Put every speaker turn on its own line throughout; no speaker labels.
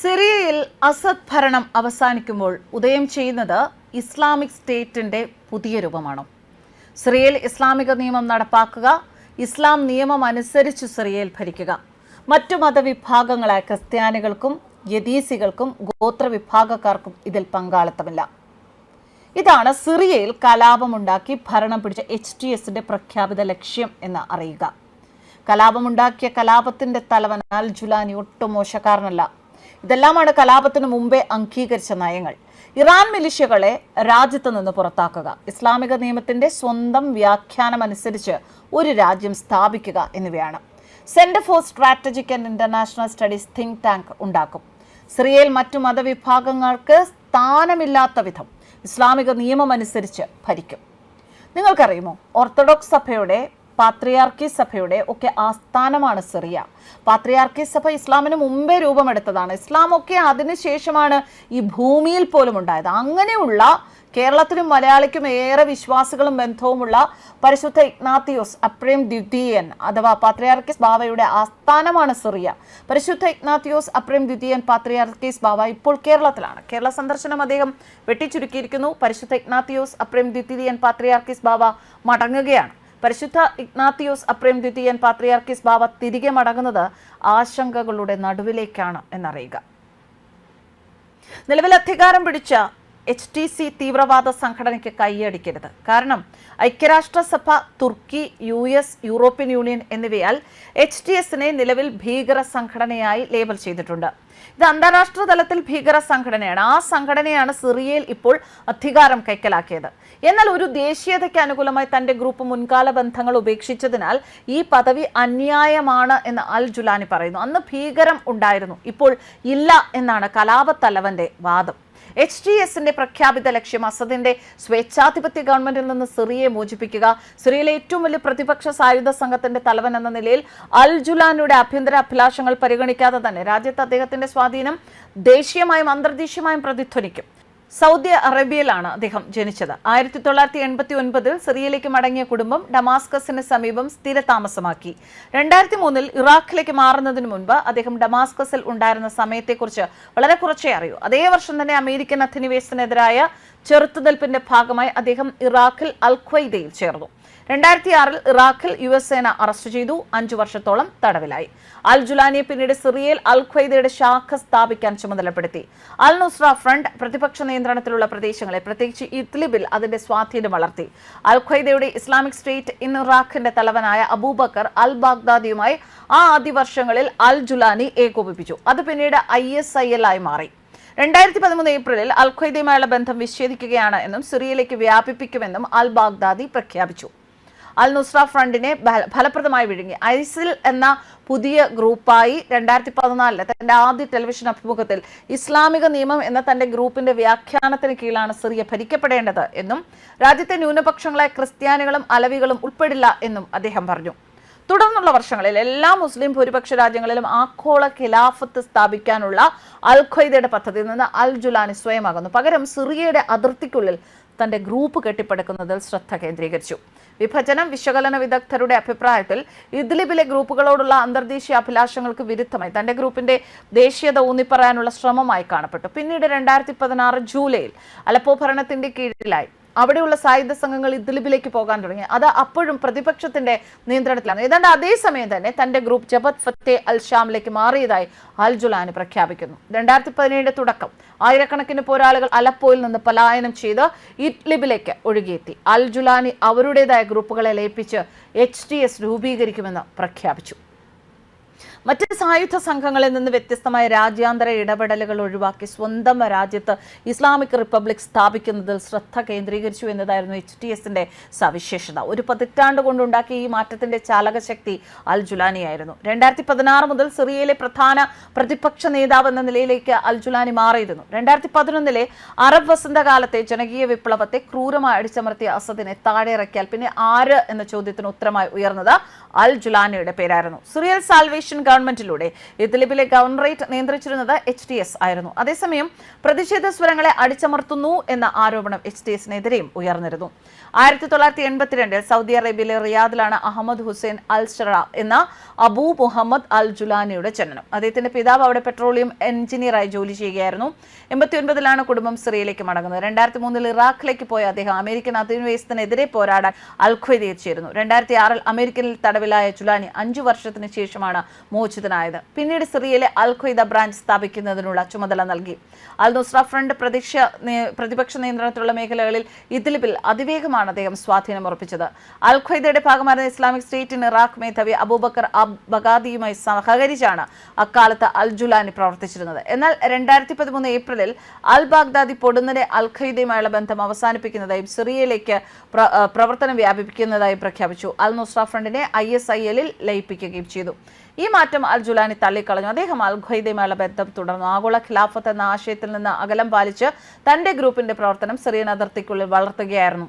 സിറിയയിൽ അസദ് ഭരണം അവസാനിക്കുമ്പോൾ ഉദയം ചെയ്യുന്നത് ഇസ്ലാമിക് സ്റ്റേറ്റിന്റെ പുതിയ രൂപമാണ്. സിറിയയിൽ ഇസ്ലാമിക നിയമം നടപ്പാക്കുക ഇസ്ലാം നിയമം അനുസരിച്ച് സിറിയയിൽ ഭരിക്കുക. മറ്റു മതവിഭാഗങ്ങളായ ക്രിസ്ത്യാനികൾക്കും യദീസികൾക്കും ഗോത്രവിഭാഗക്കാർക്കും ഇതിൽ പങ്കാളിത്തമില്ല. ഇതാണ് സിറിയയിൽ കലാപമുണ്ടാക്കി ഭരണം പിടിച്ച എച്ച് ടി എസിന്റെ പ്രഖ്യാപിത ലക്ഷ്യം എന്ന് അറിയുക. കലാപമുണ്ടാക്കിയ കലാപത്തിന്റെ തലവനാൽ ജുലാനി ഒട്ടും മോശക്കാരനല്ല. ഇതെല്ലാമാണ് കലാപത്തിന് മുമ്പേ അംഗീകരിച്ച നയങ്ങൾ. ഇറാൻ മിലിഷ്യകളെ രാജ്യത്ത് നിന്ന് പുറത്താക്കുക ഇസ്ലാമിക നിയമത്തിന്റെ സ്വന്തം വ്യാഖ്യാനം അനുസരിച്ച് ഒരു രാജ്യം സ്ഥാപിക്കുക എന്നിവയാണ്. Centre for strategic and international studies think tank ഉണ്ടാക്കും. സിറിയയിൽ മറ്റു മതവിഭാഗങ്ങൾക്ക് സ്ഥാനമില്ലാത്ത വിധം ഇസ്ലാമിക നിയമം അനുസരിച്ച് ഭരിക്കും. നിങ്ങൾക്കറിയുമോ? ഓർത്തഡോക്സ് സഭയുടെ പാത്രിയാർക്കി സഭയുടെ ഒക്കെ ആസ്ഥാനമാണ് സിറിയ. പാത്രിയാർക്കി സഭ ഇസ്ലാമിന് മുമ്പേ രൂപമെടുത്തതാണ്. ഇസ്ലാം ഒക്കെ അതിനുശേഷമാണ് ഈ ഭൂമിയിൽ പോലും ഉണ്ടായത്. അങ്ങനെയുള്ള കേരളത്തിനും മലയാളിക്കും ഏറെ വിശ്വാസികളും ബന്ധവുമുള്ള പരിശുദ്ധ ഇഗ്നാത്തിയോസ് അപ്രേം ദ്വിതീയൻ അഥവാ പാത്രിയാർക്കിസ് ബാവയുടെ ആസ്ഥാനമാണ് സിറിയ. പരിശുദ്ധ ഇഗ്നാത്തിയോസ് അപ്രേം ദ്വിതീയൻ പാത്രിയാർക്കിസ് ബാവ ഇപ്പോൾ കേരളത്തിലാണ്. കേരള സന്ദർശനം അദ്ദേഹം വെട്ടിച്ചുരുക്കിയിരിക്കുന്നു. പരിശുദ്ധ ഇഗ്നാത്തിയോസ് അപ്രേം ദ്വിതീയൻ പാത്രിയാർക്കിസ് ബാവ മടങ്ങുകയാണ്. പരിശുദ്ധ ഇഗ്നാത്തിയോസ് അപ്രേം ദ്വിതീയൻ പാത്രിയാർക്കിസ് ബാവ തിരികെ മടങ്ങുന്നത് ആശങ്കകളുടെ നടുവിലേക്കാണ് എന്നറിയുക. നിലവിൽ അധികാരം പിടിച്ച എച്ച് ടി സി തീവ്രവാദ സംഘടനയ്ക്ക് കൈയടിക്കരുത്. കാരണം ഐക്യരാഷ്ട്രസഭ തുർക്കി യു എസ് യൂറോപ്യൻ യൂണിയൻ എന്നിവയാൽ എച്ച് ടി എസിനെ നിലവിൽ ഭീകര സംഘടനയായി ലേബൽ ചെയ്തിട്ടുണ്ട്. ഇത് അന്താരാഷ്ട്ര തലത്തിൽ ഭീകര സംഘടനയാണ്. ആ സംഘടനയാണ് സിറിയയിൽ ഇപ്പോൾ അധികാരം കൈക്കലാക്കിയത്. എന്നാൽ ഒരു ദേശീയതയ്ക്ക് അനുകൂലമായി തന്റെ ഗ്രൂപ്പ് മുൻകാല ബന്ധങ്ങൾ ഉപേക്ഷിച്ചതിനാൽ ഈ പദവി അന്യായമാണ് എന്ന് അൽ ജുലാനി പറയുന്നു. അന്ന് ഭീകരം ഉണ്ടായിരുന്നു. ഇപ്പോൾ ഇല്ല എന്നാണ് കലാപത്തലവന്റെ വാദം. എച്ച് ഡി എസിന്റെ പ്രഖ്യാപിത ലക്ഷ്യം അസദിന്റെ സ്വേച്ഛാധിപത്യ ഗവൺമെന്റിൽ നിന്ന് സിറിയയെ മോചിപ്പിക്കുക. സിറിയയിലെ ഏറ്റവും വലിയ പ്രതിപക്ഷ സായുധ സംഘത്തിന്റെ തലവൻ എന്ന നിലയിൽ അൽ ജുലാനുടെ ആഭ്യന്തര അഭിലാഷങ്ങൾ പരിഗണിക്കാതെ തന്നെ രാജ്യത്ത് അദ്ദേഹത്തിന്റെ സ്വാധീനം ദേശീയമായും അന്തർദേശീയമായും പ്രതിധ്വനിക്കും. സൗദി അറേബ്യയിലാണ് അദ്ദേഹം ജനിച്ചത്. ആയിരത്തി തൊള്ളായിരത്തി എൺപത്തി ഒൻപതിൽ സിറിയയിലേക്ക് മടങ്ങിയ കുടുംബം ഡമാസ്കസിന് സമീപം സ്ഥിരതാമസമാക്കി രണ്ടായിരത്തി മൂന്നിൽ ഇറാഖിലേക്ക് മാറുന്നതിന് മുൻപ് അദ്ദേഹം ഡമാസ്കസിൽ ഉണ്ടായിരുന്ന സമയത്തെക്കുറിച്ച് വളരെ കുറച്ചേ അറിയൂ. അതേ വർഷം തന്നെ അമേരിക്കൻ അധിനിവേശത്തിനെതിരായ ചെറുത്തുനിൽപ്പിന്റെ ഭാഗമായി അദ്ദേഹം ഇറാഖിൽ അൽ ചേർന്നു. രണ്ടായിരത്തി ആറിൽ ഇറാഖിൽ യു എസ് സേന അറസ്റ്റ് ചെയ്തു. അഞ്ചു വർഷത്തോളം തടവിലായി. അൽ ജുലാനിയെ പിന്നീട് സിറിയയിൽ അൽ ഖ്വൈദയുടെ ശാഖ സ്ഥാപിക്കാൻ ചുമതലപ്പെടുത്തി. അൽ നുസ്ര ഫ്രണ്ട് പ്രതിപക്ഷ നിയന്ത്രണത്തിലുള്ള പ്രദേശങ്ങളെ പ്രത്യേകിച്ച് ഇത്ലിബിൽ അതിന്റെ സ്വാധീനം വളർത്തി. അൽ ഖ്വൈദയുടെ ഇസ്ലാമിക് സ്റ്റേറ്റ് ഇൻ ഇറാഖിന്റെ തലവനായ അബൂബക്കർ അൽ ബാഗ്ദാദിയുമായി ആ ആദ്യ വർഷങ്ങളിൽ അൽ ജുലാനി ഏകോപിപ്പിച്ചു. അത് പിന്നീട് ഐ എസ് ഐ എൽ ആയി മാറി. രണ്ടായിരത്തി പതിമൂന്ന് ഏപ്രിലിൽ അൽ ഖ്വൈദയുമായുള്ള ബന്ധം വിച്ഛേദിക്കുകയാണ് എന്നും സിറിയയിലേക്ക് വ്യാപിപ്പിക്കുമെന്നും അൽ ബാഗ്ദാദി പ്രഖ്യാപിച്ചു. അൽ നുസ്ര ഫ്രണ്ടിനെ ഫലപ്രദമായി വിഴുങ്ങി. ഐസിൽ എന്ന പുതിയ ഗ്രൂപ്പായി രണ്ടായിരത്തി പതിനാലിൽ തന്റെ ആദ്യ ടെലിവിഷൻ അഭിമുഖത്തിൽ ഇസ്ലാമിക നിയമം എന്ന തന്റെ ഗ്രൂപ്പിന്റെ വ്യാഖ്യാനത്തിന് കീഴിലാണ് സിറിയ ഭരിക്കപ്പെടേണ്ടത് എന്നും രാജ്യത്തെ ന്യൂനപക്ഷങ്ങളായ ക്രിസ്ത്യാനികളും അലവികളും ഉൾപ്പെടില്ല എന്നും അദ്ദേഹം പറഞ്ഞു. തുടർന്നുള്ള വർഷങ്ങളിൽ എല്ലാ മുസ്ലിം ഭൂരിപക്ഷ രാജ്യങ്ങളിലും ആഗോള ഖിലാഫത്ത് സ്ഥാപിക്കാനുള്ള അൽ ഖ്വയ്ദയുടെ പദ്ധതിയിൽ നിന്ന് അൽ ജുലാനി സ്വയമാകുന്നു. പകരം സിറിയയുടെ അതിർത്തിക്കുള്ളിൽ തന്റെ ഗ്രൂപ്പ് കെട്ടിപ്പടുക്കുന്നതിൽ ശ്രദ്ധ കേന്ദ്രീകരിച്ചു. വിഭജനം വിശകലന വിദഗ്ധരുടെ അഭിപ്രായത്തിൽ ഇദ്ലിബിലെ ഗ്രൂപ്പുകളോടുള്ള അന്തർദേശീയ അഭിലാഷങ്ങൾക്ക് വിരുദ്ധമായി തന്റെ ഗ്രൂപ്പിന്റെ ദേശീയത ഊന്നിപ്പറയാനുള്ള ശ്രമമായി കാണപ്പെട്ടു. പിന്നീട് രണ്ടായിരത്തി പതിനാറ് ജൂലൈയിൽ അലപ്പോ ഭരണത്തിന്റെ കീഴിലായി. അവിടെയുള്ള സായുധ സംഘങ്ങൾ ഇദ്ലിബിലേക്ക് പോകാൻ തുടങ്ങി. അത് അപ്പോഴും പ്രതിപക്ഷത്തിന്റെ നിയന്ത്രണത്തിലാണ്. ഏതാണ്ട് അതേസമയം തന്നെ തന്റെ ഗ്രൂപ്പ് ജബത് ഫത്തെ അൽ ഷാമിലേക്ക് മാറിയതായി അൽ ജുലാന് പ്രഖ്യാപിക്കുന്നു. രണ്ടായിരത്തി പതിനേഴ് തുടക്കം ആയിരക്കണക്കിന് പോരാളികൾ അലപ്പോയിൽ നിന്ന് പലായനം ചെയ്ത് ഇദ്ലിബിലേക്ക് ഒഴുകിയെത്തി. അൽ ജുലാനി അവരുടേതായ ഗ്രൂപ്പുകളെ ലയിപ്പിച്ച് എച്ച് രൂപീകരിക്കുമെന്ന് പ്രഖ്യാപിച്ചു. മറ്റ് സായുധ സംഘങ്ങളിൽ നിന്ന് വ്യത്യസ്തമായ രാജ്യാന്തര ഇടപെടലുകൾ ഒഴിവാക്കി സ്വന്തം രാജ്യത്ത് ഇസ്ലാമിക് റിപ്പബ്ലിക് സ്ഥാപിക്കുന്നതിൽ ശ്രദ്ധ കേന്ദ്രീകരിച്ചു എന്നതായിരുന്നു എച്ച് ടി എസിന്റെ സവിശേഷത. ഒരു പതിറ്റാണ്ട് കൊണ്ടുണ്ടാക്കിയ ഈ മാറ്റത്തിന്റെ ചാലകശക്തി അൽ ജുലാനിയായിരുന്നു. രണ്ടായിരത്തി പതിനാറ് മുതൽ സിറിയയിലെ പ്രധാന പ്രതിപക്ഷ നേതാവ് എന്ന നിലയിലേക്ക് അൽ ജുലാനി മാറിയിരുന്നു. രണ്ടായിരത്തി പതിനൊന്നിലെ അറബ് വസന്തകാലത്തെ ജനകീയ വിപ്ലവത്തെ ക്രൂരമായി അടിച്ചമർത്തിയ അസദിനെ താഴെ ഇറക്കിയാൽ പിന്നെ ആര് എന്ന ചോദ്യത്തിന് ഉത്തരമായി ഉയർന്നത് അൽ ജുലാനിയുടെ പേരായിരുന്നു. സിറിയൽ സാൽവേഷൻ ഗവൺമെന്റിലൂടെ. ഇദ്ലിബിലെ ഗവർണറേറ്റ് നിയന്ത്രിച്ചിരുന്നത് എച്ച് ഡി എസ് ആയിരുന്നു. അതേസമയം പ്രതിഷേധ സ്വരങ്ങളെ അടിച്ചമർത്തുന്നു എന്ന ആരോപണം എച്ച് ഡി എസിനെതിരെയും ഉയർന്നിരുന്നു. ആയിരത്തി തൊള്ളായിരത്തി എൺപത്തിരണ്ടിൽ സൗദി അറേബ്യയിലെ റിയാദിലാണ് അഹമ്മദ് ഹുസൈൻ അൽ ഷറ എന്ന അബൂ മുഹമ്മദ് അൽ ജുലാനിയുടെ ജനനം. അദ്ദേഹത്തിന്റെ പിതാവ് അവിടെ പെട്രോളിയം എഞ്ചിനീയറായി ജോലി ചെയ്യുകയായിരുന്നു. എൺപത്തി ഒൻപതിലാണ് കുടുംബം സിറിയയിലേക്ക് മടങ്ങുന്നത്. രണ്ടായിരത്തി മൂന്നിൽ ഇറാഖിലേക്ക് പോയ അദ്ദേഹം അമേരിക്കൻ അധിനിവേശത്തിനെതിരെ പോരാടാൻ അൽ ഖ്വയ്ദയിൽ ചേരുന്നു രണ്ടായിരത്തി ആറിൽ അമേരിക്കനിൽ തടവിലായ ജുലാനി അഞ്ചു വർഷത്തിന് ശേഷമാണ് മോചിതനായത് പിന്നീട് സിറിയയിലെ അൽ ഖ്വയ്ദ ബ്രാഞ്ച് സ്ഥാപിക്കുന്നതിനുള്ള ചുമതല നൽകി. അൽ നുസ്ര ഫ്രണ്ട് പ്രതീക്ഷ പ്രതിപക്ഷ നിയന്ത്രണത്തിലുള്ള മേഖലകളിൽ ഇദ്ലിബിൽ അതിവേഗമാണ് അദ്ദേഹം സ്വാധീനം ഉറപ്പിച്ചത്. അൽ ഖ്വയ്ദയുടെ ഭാഗമായിരുന്ന ഇസ്ലാമിക് സ്റ്റേറ്റിന് ഇറാഖ് മേധാവി അബൂബക്കർ അബ് ബഗാദിയുമായി സഹകരിച്ചാണ് അക്കാലത്ത് അൽ ജുലാനി പ്രവർത്തിച്ചിരുന്നത്. എന്നാൽ രണ്ടായിരത്തി പതിമൂന്ന് ഏപ്രിലിൽ അൽ ബാഗ്ദാദി പൊടുന്നനെ അൽ ഖയ്ദയുമായുള്ള ബന്ധം അവസാനിപ്പിക്കുന്നതായും സിറിയയിലേക്ക് പ്രവർത്തനം വ്യാപിപ്പിക്കുന്നതായും പ്രഖ്യാപിച്ചു. അൽ നുസ്ര ഫ്രണ്ടിനെ ഐ എസ് ഐ എല്ലിൽ ലയിപ്പിക്കുകയും ചെയ്തു. ഈ മാറ്റം അൽ ജുലാനി തള്ളിക്കളഞ്ഞു. അദ്ദേഹം അൽ ഖൈദയുമായുള്ള ബന്ധം തുടർന്നു. ആഗോള ഖിലാഫത്ത് എന്ന ആശയത്തിൽ നിന്ന് അകലം പാലിച്ച് തന്റെ ഗ്രൂപ്പിന്റെ പ്രവർത്തനം സിറിയൻ അതിർത്തിക്കുള്ളിൽ വളർത്തുകയായിരുന്നു.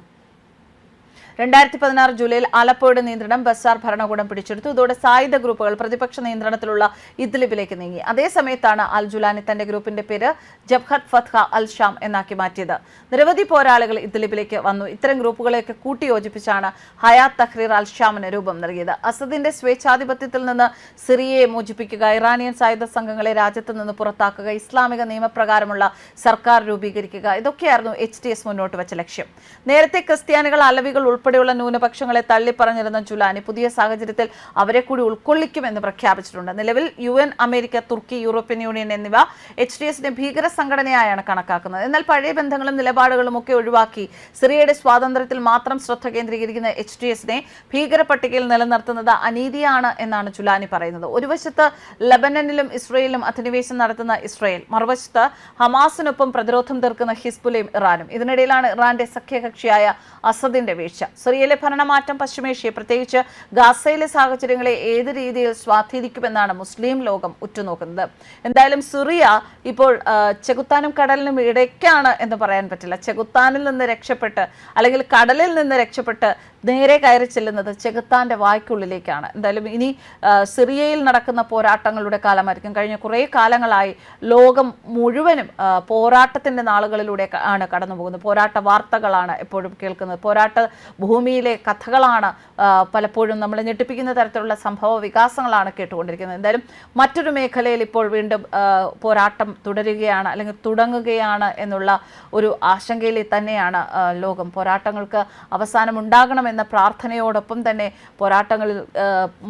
രണ്ടായിരത്തി പതിനാറ് ജൂലൈയിൽ ആലപ്പുഴയുടെ നിയന്ത്രണം ബസാർ ഭരണകൂടം പിടിച്ചെടുത്തു. ഇതോടെ സായുധ ഗ്രൂപ്പുകൾ പ്രതിപക്ഷ നിയന്ത്രണത്തിലുള്ള ഇദ്ലിബിലേക്ക് നീങ്ങി. അതേ സമയത്താണ് അൽ ജുലാനി തന്റെ ഗ്രൂപ്പിന്റെ പേര് ജബ്ഹത് ഫത്ഹ അൽ ഷാം എന്നാക്കി മാറ്റിയത്. നിരവധി പോരാളികൾ ഇദ്ലിബിലേക്ക് വന്നു. ഇത്തരം ഗ്രൂപ്പുകളെയൊക്കെ കൂട്ടിയോജിപ്പിച്ചാണ് ഹയാത്ത് തഹ്രീർ അൽ ഷാമിന് രൂപം നൽകിയത്. അസദിന്റെ സ്വേച്ഛാധിപത്യത്തിൽ നിന്ന് സിറിയയെ മോചിപ്പിക്കുക ഇറാനിയൻ സായുധ സംഘങ്ങളെ രാജ്യത്ത് നിന്ന് പുറത്താക്കുക ഇസ്ലാമിക നിയമപ്രകാരമുള്ള സർക്കാർ രൂപീകരിക്കുക ഇതൊക്കെയായിരുന്നു എച്ച് ഡി എസ് മുന്നോട്ട് വെച്ച ലക്ഷ്യം. നേരത്തെ ക്രിസ്ത്യാനികൾ അലവികൾ ഉൾപ്പെടെയുള്ള ന്യൂനപക്ഷങ്ങളെ തള്ളിപ്പറഞ്ഞിരുന്ന ജുലാനി പുതിയ സാഹചര്യത്തിൽ അവരെ കൂടി ഉൾക്കൊള്ളിക്കുമെന്ന് പ്രഖ്യാപിച്ചിട്ടുണ്ട്. നിലവിൽ യു അമേരിക്ക തുർക്കി യൂറോപ്യൻ യൂണിയൻ എന്നിവ എച്ച് ഡി എസിനെ ഭീകര സംഘടനയായാണ് കണക്കാക്കുന്നത്. എന്നാൽ പഴയ ബന്ധങ്ങളും നിലപാടുകളും ഒക്കെ ഒഴിവാക്കി സിറിയയുടെ സ്വാതന്ത്ര്യത്തിൽ മാത്രം ശ്രദ്ധ കേന്ദ്രീകരിക്കുന്ന എച്ച് ഡി എസിനെ ഭീകര പട്ടികയിൽ നിലനിർത്തുന്നത് അനീതിയാണ് എന്നാണ് ജുലാനി പറയുന്നത്. ഒരു വശത്ത് ലബനനിലും ഇസ്രയേലിലും അധിനിവേശം നടത്തുന്ന ഇസ്രയേൽ മറുവശത്ത് ഹമാസിനൊപ്പം പ്രതിരോധം തീർക്കുന്ന ഹിസ്ബുലയും ഇറാനും. ഇതിനിടയിലാണ് ഇറാന്റെ സഖ്യകക്ഷിയായ അസദിന്റെ വീഴ്ച. സിറിയയിലെ ഭരണമാറ്റം പശ്ചിമേഷ്യയെ പ്രത്യേകിച്ച് ഗാസയിലെ സാഹചര്യങ്ങളെ ഏത് രീതിയിൽ സ്വാധീനിക്കുമെന്നാണ് മുസ്ലിം ലോകം ഉറ്റുനോക്കുന്നത്. എന്തായാലും സിറിയ ഇപ്പോൾ ചെകുത്താനും കടലിനും ഇടയ്ക്കാണ് എന്ന് പറയാൻ പറ്റില്ല. ചെകുത്താനിൽ നിന്ന് രക്ഷപ്പെട്ട് അല്ലെങ്കിൽ കടലിൽ നിന്ന് രക്ഷപ്പെട്ട് നേരെ കയറി ചെല്ലുന്നത് ചെകുത്താന്റെ വായ്ക്കുള്ളിലേക്കാണ്. എന്തായാലും ഇനി സിറിയയിൽ നടക്കുന്ന പോരാട്ടങ്ങളുടെ കാലമായിരിക്കും. കഴിഞ്ഞ കുറേ കാലങ്ങളായി ലോകം മുഴുവനും പോരാട്ടത്തിന്റെ നാളുകളിലൂടെ ആണ് കടന്നു പോകുന്നത് പോരാട്ട വാർത്തകളാണ് എപ്പോഴും കേൾക്കുന്നത്. പോരാട്ട ഭൂമിയിലെ കഥകളാണ് പലപ്പോഴും നമ്മളെ ഞെട്ടിപ്പിക്കുന്ന തരത്തിലുള്ള സംഭവ വികാസങ്ങളാണ് കേട്ടുകൊണ്ടിരിക്കുന്നത്. എന്തായാലും മറ്റൊരു മേഖലയിൽ ഇപ്പോൾ വീണ്ടും പോരാട്ടം തുടരുകയാണ് അല്ലെങ്കിൽ തുടങ്ങുകയാണ് എന്നുള്ള ഒരു ആശങ്കയിൽ തന്നെയാണ് ലോകം. പോരാട്ടങ്ങൾക്ക് അവസാനം ഉണ്ടാകണമെന്ന പ്രാർത്ഥനയോടൊപ്പം തന്നെ പോരാട്ടങ്ങളിൽ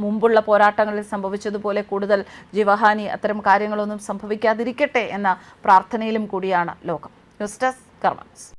മുമ്പുള്ള പോരാട്ടങ്ങളിൽ സംഭവിച്ചതുപോലെ കൂടുതൽ ജീവഹാനി അത്തരം കാര്യങ്ങളൊന്നും സംഭവിക്കാതിരിക്കട്ടെ എന്ന പ്രാർത്ഥനയിലും കൂടിയാണ് ലോകം. News desk കർമ്മസ്